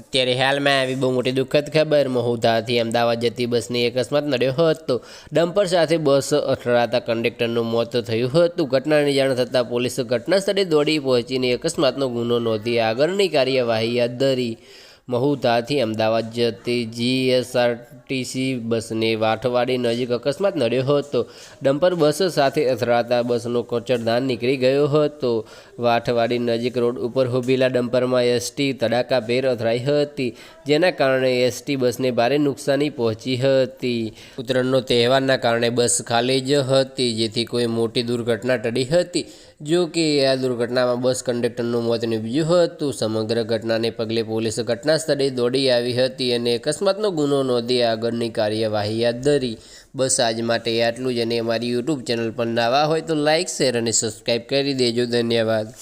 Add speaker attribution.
Speaker 1: ત્યારે હાલમાં આવી બહુ મોટી દુઃખદ ખબર, મહુધાથી અમદાવાદ જતી બસની અકસ્માત નડ્યો હતો. ડમ્પર સાથે બસ અથડાતા કંડક્ટરનું મોત થયું હતું. ઘટનાની જાણ થતાં પોલીસ ઘટના સ્થળે દોડી પહોંચીને અકસ્માતનો ગુનો નોંધી આગળની કાર્યવાહી હાથ ધરી. મહુધાથી અમદાવાદ જતી જીએસઆરટીસી બસને વાઠવાડી નજીક અકસ્માત નડ્યો હતો. ડમ્પર બસ સાથે અથડાતા બસનો કોચરદાન નીકળી ગયો હતો. વાઠવાડી નજીક રોડ ઉપર ઉભેલા ડમ્પરમાં એસટી તડાકાભેર અથડાઈ હતી, જેના કારણે એસટી બસને ભારે નુકસાની પહોંચી હતી. ઉત્તરાયણનો તહેવારના કારણે બસ ખાલી જ હતી, જેથી કોઈ મોટી દુર્ઘટના ટળી હતી. જો કે આ દુર્ઘટનામાં બસ કંડક્ટરનું મોત નીપજ્યું હતું. સમગ્ર ઘટનાને પગલે પોલીસ ઘટના સ્થળે દોડી આવી હતી અને અકસ્માતનો ગુનો નોંધી આગળની કાર્યવાહી હાથ ધરી. બસ આજ માટે આટલું જ અને અમારી યુટ્યુબ ચેનલ પર નવા હોય તો લાઇક શેર અને સબસ્ક્રાઈબ કરી દેજો. ધન્યવાદ.